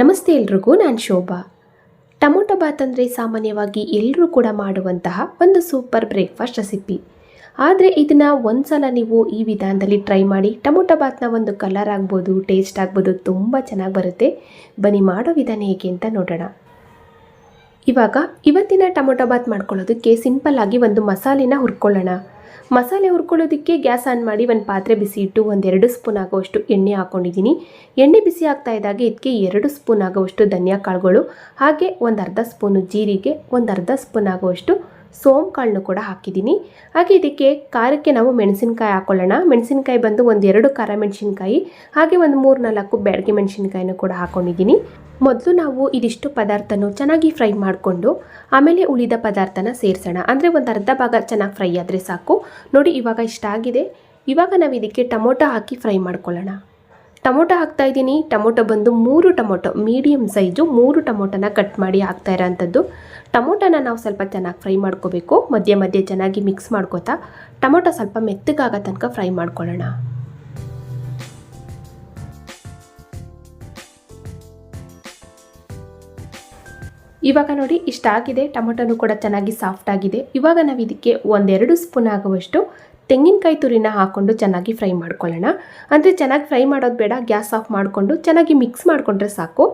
ನಮಸ್ತೆ ಎಲ್ರಿಗೂ, ನಾನು ಶೋಭಾ. ಟೊಮೊಟೊ ಬಾತ್ ಅಂದರೆ ಸಾಮಾನ್ಯವಾಗಿ ಎಲ್ಲರೂ ಕೂಡ ಮಾಡುವಂತಹ ಒಂದು ಸೂಪರ್ ಬ್ರೇಕ್ಫಾಸ್ಟ್ ರೆಸಿಪಿ. ಆದರೆ ಇದನ್ನು ಒಂದು ಸಲ ನೀವು ಈ ವಿಧಾನದಲ್ಲಿ ಟ್ರೈ ಮಾಡಿ, ಟೊಮೊಟೊ ಬಾತ್ನ ಒಂದು ಕಲರ್ ಆಗ್ಬೋದು, ಟೇಸ್ಟ್ ಆಗ್ಬೋದು, ತುಂಬ ಚೆನ್ನಾಗಿ ಬರುತ್ತೆ. ಬನ್ನಿ ಮಾಡೋ ವಿಧಾನ ಹೇಗೆ ಅಂತ ನೋಡೋಣ. ಇವಾಗ, ಇವತ್ತಿನ ಟೊಮೊಟೊ ಬಾತ್ ಮಾಡ್ಕೊಳ್ಳೋದಕ್ಕೆ ಸಿಂಪಲ್ ಆಗಿ ಒಂದು ಮಸಾಲೆನ ಹುರ್ಕೊಳ್ಳೋಣ. ಮಸಾಲೆ ಹುರ್ಕೊಳ್ಳೋದಕ್ಕೆ ಗ್ಯಾಸ್ ಆನ್ ಮಾಡಿ ಒಂದು ಪಾತ್ರೆ ಬಿಸಿ ಇಟ್ಟು ಒಂದೆರಡು ಸ್ಪೂನ್ ಆಗುವಷ್ಟು ಎಣ್ಣೆ ಹಾಕ್ಕೊಂಡಿದ್ದೀನಿ ಎಣ್ಣೆ ಬಿಸಿ ಆಗ್ತಾ ಇದ್ದಾಗ ಇದಕ್ಕೆ ಎರಡು ಸ್ಪೂನ್ ಆಗುವಷ್ಟು ಧನಿಯಾ ಕಾಳುಗಳು ಹಾಗೆ ಒಂದು ಅರ್ಧ ಸ್ಪೂನು ಜೀರಿಗೆ, ಒಂದು ಅರ್ಧ ಸ್ಪೂನ್ ಆಗುವಷ್ಟು ಸೋಮ್ ಕಾಳನ್ನು ಕೂಡ ಹಾಕಿದ್ದೀನಿ. ಹಾಗೆ ಇದಕ್ಕೆ ಖಾರಕ್ಕೆ ನಾವು ಮೆಣಸಿನಕಾಯಿ ಹಾಕೊಳ್ಳೋಣ. ಮೆಣಸಿನಕಾಯಿ ಬಂದು ಒಂದು ಎರಡು ಖಾರ ಮೆಣಸಿನ್ಕಾಯಿ, ಹಾಗೆ ಒಂದು ಮೂರು ನಾಲ್ಕು ಬ್ಯಾಡಗೆ ಮೆಣಸಿನ್ಕಾಯಿನೂ ಕೂಡ ಹಾಕೊಂಡಿದ್ದೀನಿ. ಮೊದಲು ನಾವು ಇದಿಷ್ಟು ಪದಾರ್ಥನೂ ಚೆನ್ನಾಗಿ ಫ್ರೈ ಮಾಡಿಕೊಂಡು, ಆಮೇಲೆ ಉಳಿದ ಪದಾರ್ಥನ ಸೇರಿಸೋಣ. ಅಂದರೆ ಒಂದು ಅರ್ಧ ಭಾಗ ಚೆನ್ನಾಗಿ ಫ್ರೈ ಆದರೆ ಸಾಕು. ನೋಡಿ, ಇವಾಗ ಇಷ್ಟ ಆಗಿದೆ. ಇವಾಗ ನಾವು ಇದಕ್ಕೆ ಟೊಮೊಟೊ ಹಾಕಿ ಫ್ರೈ ಮಾಡ್ಕೊಳ್ಳೋಣ. ಟೊಮೊಟೊ ಹಾಕ್ತಾ ಇದ್ದೀನಿ. ಟೊಮೊಟೊ ಬಂದು ಮೂರು ಟೊಮೊಟೊ ಮೀಡಿಯಮ್ ಸೈಜು ಮೂರು ಟೊಮೊಟೊನ ಕಟ್ ಮಾಡಿ ಹಾಕ್ತಾ ಇರೋಂಥದ್ದು. ಟೊಮೊಟೊನ ನಾವು ಸ್ವಲ್ಪ ಚೆನ್ನಾಗಿ ಫ್ರೈ ಮಾಡ್ಕೋಬೇಕು. ಮಧ್ಯೆ ಮಧ್ಯೆ ಚೆನ್ನಾಗಿ ಮಿಕ್ಸ್ ಮಾಡ್ಕೋತಾ, ಟೊಮೊಟೊ ಸ್ವಲ್ಪ ಮೆತ್ತಗಾಗೋ ತನಕ ಫ್ರೈ ಮಾಡ್ಕೊಳ್ಳೋಣ. ಇವಾಗ ನೋಡಿ ಇಷ್ಟಾಗಿದೆ ಟೊಮೊಟೊನು ಕೂಡ ಚೆನ್ನಾಗಿ ಸಾಫ್ಟ್ ಆಗಿದೆ. ಇವಾಗ ನಾವು ಇದಕ್ಕೆ ಒಂದೆರಡು ಸ್ಪೂನ್ ಆಗುವಷ್ಟು ತೆಂಗಿನಕಾಯಿ ತುರಿನ ಹಾಕ್ಕೊಂಡು ಚೆನ್ನಾಗಿ ಫ್ರೈ ಮಾಡ್ಕೊಳ್ಳೋಣ. ಅಂದರೆ ಚೆನ್ನಾಗಿ ಫ್ರೈ ಮಾಡೋದು ಬೇಡ, ಗ್ಯಾಸ್ ಆಫ್ ಮಾಡಿಕೊಂಡು ಚೆನ್ನಾಗಿ ಮಿಕ್ಸ್ ಮಾಡಿಕೊಂಡ್ರೆ ಸಾಕು.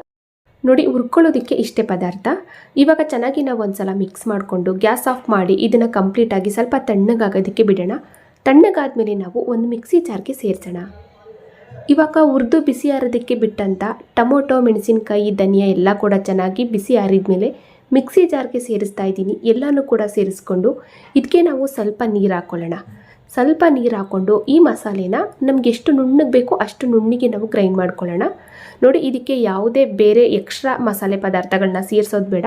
ನೋಡಿ, ಹುರ್ಕೊಳ್ಳೋದಕ್ಕೆ ಇಷ್ಟೇ ಪದಾರ್ಥ. ಇವಾಗ ಚೆನ್ನಾಗಿ ನಾವು ಒಂದ್ಸಲ ಮಿಕ್ಸ್ ಮಾಡಿಕೊಂಡು ಗ್ಯಾಸ್ ಆಫ್ ಮಾಡಿ ಇದನ್ನು ಕಂಪ್ಲೀಟಾಗಿ ಸ್ವಲ್ಪ ತಣ್ಣಗಾಗೋದಕ್ಕೆ ಬಿಡೋಣ. ತಣ್ಣಗಾದಮೇಲೆ ನಾವು ಒಂದು ಮಿಕ್ಸಿ ಜಾರ್ಗೆ ಸೇರಿಸೋಣ. ಇವಾಗ ಹುರಿದು ಬಿಸಿ ಆರೋದಕ್ಕೆ ಬಿಟ್ಟಂಥ ಟೊಮೊಟೊ, ಮೆಣಸಿನಕಾಯಿ, ಧನಿಯಾ ಎಲ್ಲ ಕೂಡ ಚೆನ್ನಾಗಿ ಬಿಸಿ ಆರಿದ್ಮೇಲೆ ಮಿಕ್ಸಿ ಜಾರ್ಗೆ ಸೇರಿಸ್ತಾ ಇದ್ದೀನಿ. ಎಲ್ಲನೂ ಕೂಡ ಸೇರಿಸ್ಕೊಂಡು ಇದಕ್ಕೆ ನಾವು ಸ್ವಲ್ಪ ನೀರು ಹಾಕ್ಕೊಳ್ಳೋಣ ಸ್ವಲ್ಪ ನೀರು ಹಾಕ್ಕೊಂಡು ಈ ಮಸಾಲೆನ ನಮ್ಗೆ ಎಷ್ಟು ನುಣ್ಣಗೆ ಬೇಕೋ ಅಷ್ಟು ನುಣ್ಣಿಗೆ ನಾವು ಗ್ರೈಂಡ್ ಮಾಡ್ಕೊಳ್ಳೋಣ. ನೋಡಿ, ಇದಕ್ಕೆ ಯಾವುದೇ ಬೇರೆ ಎಕ್ಸ್ಟ್ರಾ ಮಸಾಲೆ ಪದಾರ್ಥಗಳನ್ನ ಸೇರಿಸೋದು ಬೇಡ.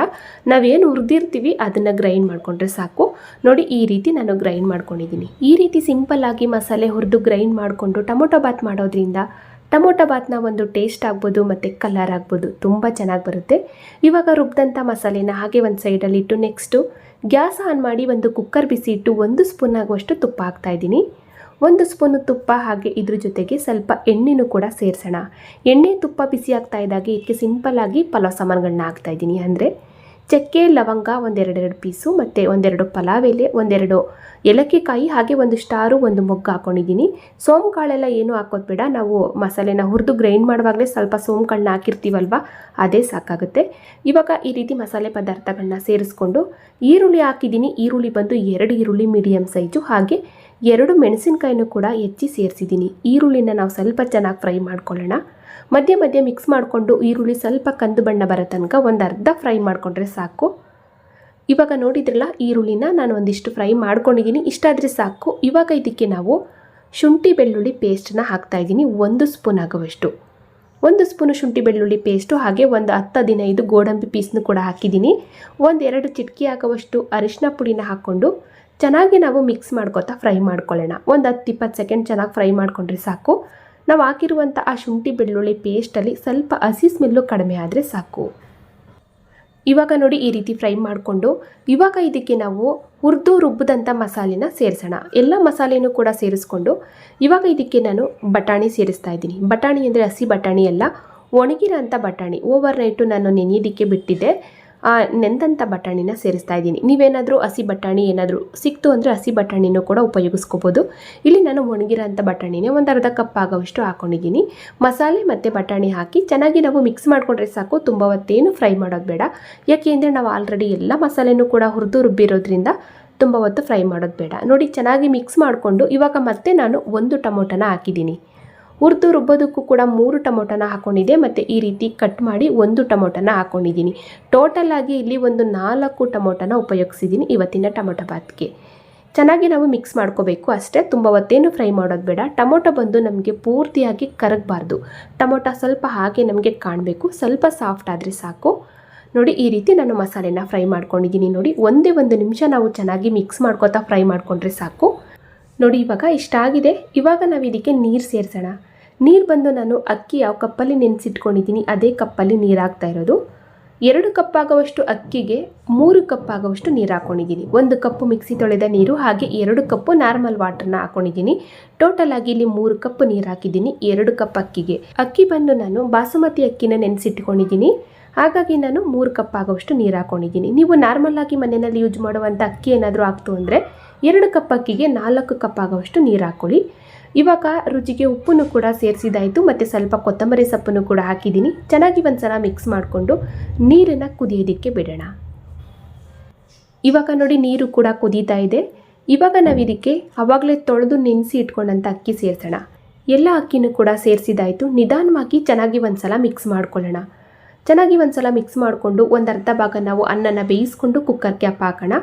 ನಾವೇನು ಹುರಿದಿರ್ತೀವಿ, ಅದನ್ನು ಗ್ರೈಂಡ್ ಮಾಡಿಕೊಂಡ್ರೆ ಸಾಕು. ನೋಡಿ, ಈ ರೀತಿ ನಾನು ಗ್ರೈಂಡ್ ಮಾಡ್ಕೊಂಡಿದ್ದೀನಿ ಈ ರೀತಿ ಸಿಂಪಲ್ ಆಗಿ ಮಸಾಲೆ ಹುರಿದು ಗ್ರೈಂಡ್ ಮಾಡಿಕೊಂಡು ಟೊಮೊಟೊ ಬಾತ್ ಮಾಡೋದ್ರಿಂದ ಟೊಮೊಟೊ ಬಾತ್ನ ಒಂದು ಟೇಸ್ಟ್ ಆಗ್ಬೋದು ಮತ್ತು ಕಲರ್ ಆಗ್ಬೋದು, ತುಂಬ ಚೆನ್ನಾಗಿ ಬರುತ್ತೆ. ಇವಾಗ ರುಬ್ಬಿದಂಥ ಮಸಾಲೆನ ಹಾಗೆ ಒಂದು ಸೈಡಲ್ಲಿ ಇಟ್ಟು ನೆಕ್ಸ್ಟು ಗ್ಯಾಸ್ ಆನ್ ಮಾಡಿ ಒಂದು ಕುಕ್ಕರ್ ಬಿಸಿ ಇಟ್ಟು ಒಂದು ಸ್ಪೂನ್ ಆಗುವಷ್ಟು ತುಪ್ಪ ಹಾಕ್ತಾಯಿದ್ದೀನಿ ಒಂದು ಸ್ಪೂನು ತುಪ್ಪ ಹಾಗೆ ಇದ್ರ ಜೊತೆಗೆ ಸ್ವಲ್ಪ ಎಣ್ಣೆನೂ ಕೂಡ ಸೇರಿಸೋಣ. ಎಣ್ಣೆ ತುಪ್ಪ ಬಿಸಿ ಆಗ್ತಾ ಇದ್ದಾಗ, ಇದಕ್ಕೆ ಸಿಂಪಲ್ಲಾಗಿ ಪಲಾವ್ ಸಾಮಾನುಗಳನ್ನ ಹಾಕ್ತಾಯಿದ್ದೀನಿ ಅಂದರೆ ಚಕ್ಕೆ, ಲವಂಗ ಒಂದೆರಡೆರಡು ಪೀಸು ಮತ್ತು ಒಂದೆರಡು ಪಲಾವ್ ಎಲೆ ಒಂದೆರಡು ಏಲಕ್ಕಿಕಾಯಿ ಹಾಗೆ ಒಂದು ಸ್ಟಾರು, ಒಂದು ಮೊಗ್ಗು ಹಾಕ್ಕೊಂಡಿದ್ದೀನಿ ಸೋಂಪು ಕಾಳೆಲ್ಲ ಏನೂ ಹಾಕೋದು ಬೇಡ. ನಾವು ಮಸಾಲೆನ ಹುರಿದು ಗ್ರೈಂಡ್ ಮಾಡುವಾಗಲೇ ಸ್ವಲ್ಪ ಸೋಂಪು ಕಾಳನ್ನ ಹಾಕಿರ್ತೀವಲ್ವ? ಅದೇ ಸಾಕಾಗುತ್ತೆ. ಇವಾಗ ಈ ರೀತಿ ಮಸಾಲೆ ಪದಾರ್ಥಗಳನ್ನ ಸೇರಿಸ್ಕೊಂಡು ಈರುಳ್ಳಿ ಹಾಕಿದ್ದೀನಿ. ಈರುಳ್ಳಿ ಬಂದು ಎರಡು ಈರುಳ್ಳಿ ಮೀಡಿಯಮ್ ಸೈಜು ಹಾಗೆ ಎರಡು ಮೆಣಸಿನಕಾಯಿನೂ ಕೂಡ ಹೆಚ್ಚಿ ಸೇರಿಸಿದ್ದೀನಿ. ಈರುಳ್ಳಿನ ನಾವು ಸ್ವಲ್ಪ ಚೆನ್ನಾಗಿ ಫ್ರೈ ಮಾಡ್ಕೊಳ್ಳೋಣ. ಮಧ್ಯೆ ಮಧ್ಯೆ ಮಿಕ್ಸ್ ಮಾಡಿಕೊಂಡು ಈರುಳ್ಳಿ ಸ್ವಲ್ಪ ಕಂದು ಬಣ್ಣ ಬರೋ ತನಕ ಒಂದು ಅರ್ಧ ಫ್ರೈ ಮಾಡಿಕೊಂಡ್ರೆ ಸಾಕು. ಇವಾಗ ನೋಡಿದ್ರಲ್ಲ, ಈರುಳ್ಳಿನ ನಾನು ಒಂದಿಷ್ಟು ಫ್ರೈ ಮಾಡ್ಕೊಂಡಿದ್ದೀನಿ. ಇಷ್ಟಾದರೆ ಸಾಕು. ಇವಾಗ ಇದಕ್ಕೆ ನಾವು ಶುಂಠಿ ಬೆಳ್ಳುಳ್ಳಿ ಪೇಸ್ಟನ್ನ ಹಾಕ್ತಾಯಿದ್ದೀನಿ ಒಂದು ಸ್ಪೂನ್ ಆಗುವಷ್ಟು. ಒಂದು ಸ್ಪೂನು ಶುಂಠಿ ಬೆಳ್ಳುಳ್ಳಿ ಪೇಸ್ಟು, ಹಾಗೆ ಒಂದು ಹತ್ತು ಹದಿನೈದು ಗೋಡಂಬಿ ಪೀಸ್ನು ಕೂಡ ಹಾಕಿದ್ದೀನಿ. ಒಂದೆರಡು ಚಿಟಕಿ ಆಗುವಷ್ಟು ಅರಿಶಿನ ಪುಡಿನ ಹಾಕ್ಕೊಂಡು ಚೆನ್ನಾಗಿ ನಾವು ಮಿಕ್ಸ್ ಮಾಡ್ಕೊತಾ ಫ್ರೈ ಮಾಡ್ಕೊಳ್ಳೋಣ. ಒಂದು ಹತ್ತು ಇಪ್ಪತ್ತು ಸೆಕೆಂಡ್ ಚೆನ್ನಾಗಿ ಫ್ರೈ ಮಾಡಿಕೊಂಡ್ರೆ ಸಾಕು. ನಾವು ಹಾಕಿರುವಂಥ ಆ ಶುಂಠಿ ಬೆಳ್ಳುಳ್ಳಿ ಪೇಸ್ಟಲ್ಲಿ ಸ್ವಲ್ಪ ಹಸಿ ಸ್ಮೆಲ್ಲು ಕಡಿಮೆ ಆದರೆ ಸಾಕು. ಇವಾಗ ನೋಡಿ ಈ ರೀತಿ ಫ್ರೈ ಮಾಡಿಕೊಂಡು, ಇವಾಗ ಇದಕ್ಕೆ ನಾವು ಹುರಿದು ರುಬ್ಬಿದಂಥ ಮಸಾಲೆನ ಸೇರಿಸೋಣ. ಎಲ್ಲ ಮಸಾಲೆನೂ ಕೂಡ ಸೇರಿಸ್ಕೊಂಡು, ಇವಾಗ ಇದಕ್ಕೆ ನಾನು ಬಟಾಣಿ ಸೇರಿಸ್ತಾ ಇದ್ದೀನಿ. ಬಟಾಣಿ ಅಂದರೆ ಹಸಿ ಬಟಾಣಿ ಅಲ್ಲ ಒಣಗಿರೋ ಅಂಥ ಬಟಾಣಿ. ಓವರ್ ನೈಟು ನಾನು ನೆನೆಯೋದಕ್ಕೆ ಬಿಟ್ಟಿದ್ದೆ. ನೆಂದಂಥ ಬಟಾಣಿನ ಸೇರಿಸ್ತಾ ಇದ್ದೀನಿ. ನೀವೇನಾದರೂ ಹಸಿ ಬಟಾಣಿ ಏನಾದರೂ ಸಿಕ್ತು ಅಂದರೆ ಹಸಿ ಬಟಾಣಿನೂ ಕೂಡ ಉಪಯೋಗಿಸ್ಕೋಬೋದು. ಇಲ್ಲಿ ನಾನು ಒಣಗಿರೋ ಅಂಥ ಬಟಾಣಿನೇ ಒಂದು ಅರ್ಧ ಕಪ್ ಆಗೋವಷ್ಟು ಹಾಕೊಂಡಿದ್ದೀನಿ. ಮಸಾಲೆ ಮತ್ತು ಬಟಾಣಿ ಹಾಕಿ ಚೆನ್ನಾಗಿ ನಾವು ಮಿಕ್ಸ್ ಮಾಡಿಕೊಂಡ್ರೆ ಸಾಕು, ತುಂಬ ಹೊತ್ತೇನು ಫ್ರೈ ಮಾಡೋದು ಬೇಡ. ಯಾಕೆ ಅಂದರೆ ನಾವು ಆಲ್ರೆಡಿ ಎಲ್ಲ ಮಸಾಲೆನೂ ಕೂಡ ಹುರಿದು ರುಬ್ಬಿರೋದ್ರಿಂದ ತುಂಬ ಹೊತ್ತು ಫ್ರೈ ಮಾಡೋದು ಬೇಡ. ನೋಡಿ ಚೆನ್ನಾಗಿ ಮಿಕ್ಸ್ ಮಾಡಿಕೊಂಡು ಇವಾಗ ಮತ್ತೆ ನಾನು ಒಂದು ಟೊಮೊಟೊನ ಹಾಕಿದ್ದೀನಿ. ಹುರಿದು ರುಬ್ಬೋದಕ್ಕೂ ಕೂಡ ಮೂರು ಟೊಮೊಟೊನ ಹಾಕ್ಕೊಂಡಿದ್ದೆ ಮತ್ತು ಈ ರೀತಿ ಕಟ್ ಮಾಡಿ ಒಂದು ಟೊಮೊಟೊನ ಹಾಕ್ಕೊಂಡಿದ್ದೀನಿ ಟೋಟಲ್ ಆಗಿ ಇಲ್ಲಿ ಒಂದು ನಾಲ್ಕು ಟೊಮೊಟೊನ ಉಪಯೋಗಿಸಿದ್ದೀನಿ ಇವತ್ತಿನ ಟೊಮೊಟೊ ಬಾತ್ಗೆ. ಚೆನ್ನಾಗಿ ನಾವು ಮಿಕ್ಸ್ ಮಾಡ್ಕೋಬೇಕು ಅಷ್ಟೇ, ತುಂಬ ಹೊತ್ತೇನು ಫ್ರೈ ಮಾಡೋದು ಬೇಡ. ಟೊಮೊಟೊ ಬಂದು ನಮಗೆ ಪೂರ್ತಿಯಾಗಿ ಕರಗಬಾರ್ದು. ಟೊಮೊಟೊ ಸ್ವಲ್ಪ ಹಾಗೆ ನಮಗೆ ಕಾಣಬೇಕು, ಸ್ವಲ್ಪ ಸಾಫ್ಟ್ ಆದರೆ ಸಾಕು. ನೋಡಿ, ಈ ರೀತಿ ನಾನು ಮಸಾಲೆನ ಫ್ರೈ ಮಾಡ್ಕೊಂಡಿದ್ದೀನಿ ನೋಡಿ. ಒಂದೇ ಒಂದು ನಿಮಿಷ ನಾವು ಚೆನ್ನಾಗಿ ಮಿಕ್ಸ್ ಮಾಡ್ಕೋತಾ ಫ್ರೈ ಮಾಡಿಕೊಂಡ್ರೆ ಸಾಕು. ನೋಡಿ, ಇವಾಗ ಇಷ್ಟ ಆಗಿದೆ. ಇವಾಗ ನಾವು ಇದಕ್ಕೆ ನೀರು ಸೇರಿಸೋಣ. ನೀರು ಬಂದು ನಾನು ಅಕ್ಕಿ ಯಾವ ಕಪ್ಪಲ್ಲಿ ನೆನೆಸಿಟ್ಕೊಂಡಿದ್ದೀನಿ ಅದೇ ಕಪ್ಪಲ್ಲಿ ನೀರು ಹಾಕ್ತಾ ಇರೋದು. ಎರಡು ಕಪ್ ಆಗುವಷ್ಟು ಅಕ್ಕಿಗೆ ಮೂರು ಕಪ್ ಆಗುವಷ್ಟು ನೀರು ಹಾಕೊಂಡಿದ್ದೀನಿ ಒಂದು ಕಪ್ಪು ಮಿಕ್ಸಿ ತೊಳೆದ ನೀರು, ಹಾಗೆ ಎರಡು ಕಪ್ಪು ನಾರ್ಮಲ್ ವಾಟರ್ನ ಹಾಕೊಂಡಿದ್ದೀನಿ ಟೋಟಲ್ ಆಗಿ ಇಲ್ಲಿ ಮೂರು ಕಪ್ ನೀರು ಹಾಕಿದ್ದೀನಿ ಎರಡು ಕಪ್ ಅಕ್ಕಿಗೆ. ಅಕ್ಕಿ ಬಂದು ನಾನು ಬಾಸುಮತಿ ಅಕ್ಕಿನ ನೆನೆಸಿಟ್ಕೊಂಡಿದ್ದೀನಿ ಹಾಗಾಗಿ ನಾನು ಮೂರು ಕಪ್ ಆಗುವಷ್ಟು ನೀರು ಹಾಕೊಂಡಿದ್ದೀನಿ ನೀವು ನಾರ್ಮಲ್ ಆಗಿ ಮನೆಯಲ್ಲಿ ಯೂಸ್ ಮಾಡುವಂಥ ಅಕ್ಕಿ ಏನಾದರೂ ಆಗ್ತು ಅಂದರೆ ಎರಡು ಕಪ್ ಅಕ್ಕಿಗೆ ನಾಲ್ಕು ಕಪ್ ಆಗುವಷ್ಟು ನೀರು ಹಾಕ್ಕೊಳ್ಳಿ ಇವಾಗ ರುಚಿಗೆ ಉಪ್ಪನ್ನು ಕೂಡ ಸೇರಿಸಿದಾಯಿತು, ಮತ್ತು ಸ್ವಲ್ಪ ಕೊತ್ತಂಬರಿ ಸೊಪ್ಪನ್ನು ಕೂಡ ಹಾಕಿದ್ದೀನಿ. ಚೆನ್ನಾಗಿ ಒಂದ್ಸಲ ಮಿಕ್ಸ್ ಮಾಡಿಕೊಂಡು ನೀರನ್ನು ಕುದಿಯೋದಕ್ಕೆ ಬಿಡೋಣ. ಇವಾಗ ನೋಡಿ ನೀರು ಕೂಡ ಕುದೀತಾ ಇದೆ. ಇವಾಗ ನಾವು ಇದಕ್ಕೆ ಆವಾಗಲೇ ತೊಳೆದು ನೆನೆಸಿ ಇಟ್ಕೊಂಡಂಥ ಅಕ್ಕಿ ಸೇರಿಸೋಣ. ಎಲ್ಲ ಅಕ್ಕಿನೂ ಕೂಡ ಸೇರಿಸಿದಾಯಿತು. ನಿಧಾನವಾಗಿ ಚೆನ್ನಾಗಿ ಒಂದ್ಸಲ ಮಿಕ್ಸ್ ಮಾಡ್ಕೊಳ್ಳೋಣ. ಚೆನ್ನಾಗಿ ಒಂದ್ಸಲ ಮಿಕ್ಸ್ ಮಾಡಿಕೊಂಡು ಒಂದು ಅರ್ಧ ಭಾಗ ನಾವು ಅನ್ನನ ಬೇಯಿಸ್ಕೊಂಡು ಕುಕ್ಕರ್ ಕ್ಯಾಪ್ ಹಾಕೋಣ.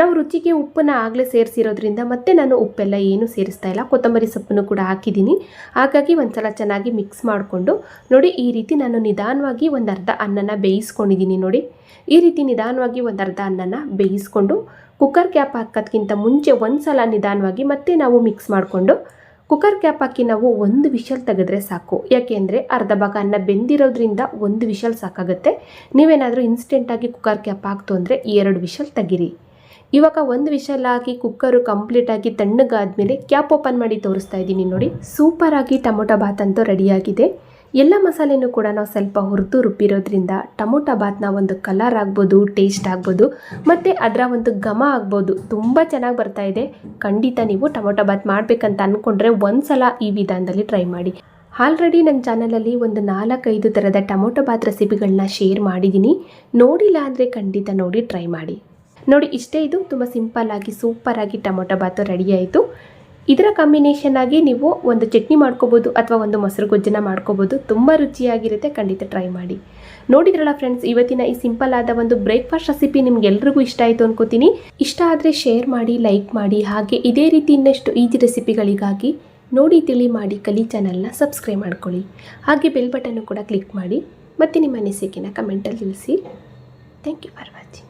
ನಾವು ರುಚಿಗೆ ಉಪ್ಪನ್ನು ಆಗಲೇ ಸೇರಿಸಿರೋದ್ರಿಂದ ಮತ್ತೆ ನಾನು ಉಪ್ಪೆಲ್ಲ ಏನು ಸೇರಿಸ್ತಾ ಇಲ್ಲ. ಕೊತ್ತಂಬರಿ ಸೊಪ್ಪನ್ನು ಕೂಡ ಹಾಕಿದ್ದೀನಿ. ಹಾಗಾಗಿ ಒಂದ್ಸಲ ಚೆನ್ನಾಗಿ ಮಿಕ್ಸ್ ಮಾಡಿಕೊಂಡು ನೋಡಿ, ಈ ರೀತಿ ನಾನು ನಿಧಾನವಾಗಿ ಒಂದು ಅರ್ಧ ಅನ್ನನ ಬೇಯಿಸ್ಕೊಂಡಿದ್ದೀನಿ ನೋಡಿ. ಈ ರೀತಿ ನಿಧಾನವಾಗಿ ಒಂದು ಅರ್ಧ ಅನ್ನನ ಬೇಯಿಸ್ಕೊಂಡು ಕುಕ್ಕರ್ ಕ್ಯಾಪ್ ಹಾಕೋದ್ಕಿಂತ ಮುಂಚೆ ಒಂದು ಸಲ ನಿಧಾನವಾಗಿ ಮತ್ತೆ ನಾವು ಮಿಕ್ಸ್ ಮಾಡಿಕೊಂಡು ಕುಕ್ಕರ್ ಕ್ಯಾಪ್ ಹಾಕಿ ನಾವು ಒಂದು ವಿಷಲ್ ತೆಗೆದ್ರೆ ಸಾಕು. ಯಾಕೆಂದರೆ ಅರ್ಧ ಭಾಗ ಅನ್ನ ಬೆಂದಿರೋದ್ರಿಂದ ಒಂದು ವಿಷಲ್ ಸಾಕಾಗುತ್ತೆ. ನೀವೇನಾದರೂ ಇನ್ಸ್ಟೆಂಟಾಗಿ ಕುಕ್ಕರ್ ಕ್ಯಾಪ್ ಹಾಕ್ತು ಅಂದರೆ ಎರಡು ವಿಷಲ್ ತೆಗಿರಿ. ಇವಾಗ ಒಂದು ವಿಷಲ್ ಹಾಕಿ ಕುಕ್ಕರು ಕಂಪ್ಲೀಟಾಗಿ ತಣ್ಣಗಾದ್ಮೇಲೆ ಕ್ಯಾಪ್ ಓಪನ್ ಮಾಡಿ ತೋರಿಸ್ತಾ ಇದ್ದೀನಿ ನೋಡಿ. ಸೂಪರಾಗಿ ಟೊಮೊಟೊ ಬಾತ್ ಅಂತೂ ರೆಡಿಯಾಗಿದೆ ಎಲ್ಲ ಮಸಾಲೆನೂ ಕೂಡ ನಾವು ಸ್ವಲ್ಪ ಹುರಿದು ರುಬ್ಬಿರೋದ್ರಿಂದ ಟೊಮೊಟೊ ಬಾತ್ನ ಒಂದು ಕಲರ್ ಆಗ್ಬೋದು ಟೇಸ್ಟ್ ಆಗ್ಬೋದು, ಮತ್ತು ಅದರ ಒಂದು ಘಮ ಆಗ್ಬೋದು, ತುಂಬ ಚೆನ್ನಾಗಿ ಬರ್ತಾ ಇದೆ. ಖಂಡಿತ ನೀವು ಟೊಮೊಟೊ ಬಾತ್ ಮಾಡಬೇಕಂತ ಅಂದ್ಕೊಂಡ್ರೆ ಒಂದು ಸಲ ಈ ವಿಧಾನದಲ್ಲಿ ಟ್ರೈ ಮಾಡಿ. ಆಲ್ರೆಡಿ ನನ್ನ ಚಾನಲಲ್ಲಿ ಒಂದು ನಾಲ್ಕೈದು ಥರದ ಟೊಮೊಟೊ ಬಾತ್ ರೆಸಿಪಿಗಳನ್ನ ಶೇರ್ ಮಾಡಿದ್ದೀನಿ ನೋಡಿಲ್ಲ ಅಂದರೆ ಖಂಡಿತ ನೋಡಿ ಟ್ರೈ ಮಾಡಿ. ನೋಡಿ, ಇಷ್ಟೇ ಇದು. ತುಂಬ ಸಿಂಪಲ್ ಆಗಿ, ಸೂಪರ್ ಆಗಿ ಟೊಮೊಟೊ ಬಾತು ರೆಡಿ ಆಯಿತು. ಇದರ ಕಾಂಬಿನೇಷನ್ ಆಗಿ ನೀವು ಒಂದು ಚಟ್ನಿ ಮಾಡ್ಕೋಬೋದು ಅಥವಾ ಒಂದು ಮೊಸರು ಗೊಜ್ಜನ್ನ ಮಾಡ್ಕೋಬೋದು. ತುಂಬ ರುಚಿಯಾಗಿರುತ್ತೆ. ಖಂಡಿತ ಟ್ರೈ ಮಾಡಿ. ನೋಡಿದ್ರಲ್ಲ ಫ್ರೆಂಡ್ಸ್ ಇವತ್ತಿನ ಈ ಸಿಂಪಲ್ ಆದ ಒಂದು ಬ್ರೇಕ್ಫಾಸ್ಟ್ ರೆಸಿಪಿ ನಿಮ್ಗೆಲ್ರಿಗೂ ಇಷ್ಟ ಆಯಿತು ಅನ್ಕೋತೀನಿ. ಇಷ್ಟ ಆದರೆ ಶೇರ್ ಮಾಡಿ ಲೈಕ್ ಮಾಡಿ. ಹಾಗೆ ಇದೇ ರೀತಿ ಇನ್ನಷ್ಟು ಈಜಿ ರೆಸಿಪಿಗಳಿಗಾಗಿ ನೋಡಿ, ತಿಳಿ ಮಾಡಿ, ಕಲಿ ಚಾನಲ್ನ ಸಬ್ಸ್ಕ್ರೈಬ್ ಮಾಡ್ಕೊಳ್ಳಿ. ಹಾಗೆ ಬೆಲ್ ಬಟನ್ನು ಕೂಡ ಕ್ಲಿಕ್ ಮಾಡಿ. ಮತ್ತು ನಿಮ್ಮ ಅನಿಸಿಕೆನ ಕಮೆಂಟಲ್ಲಿ ತಿಳಿಸಿ. Thank you for watching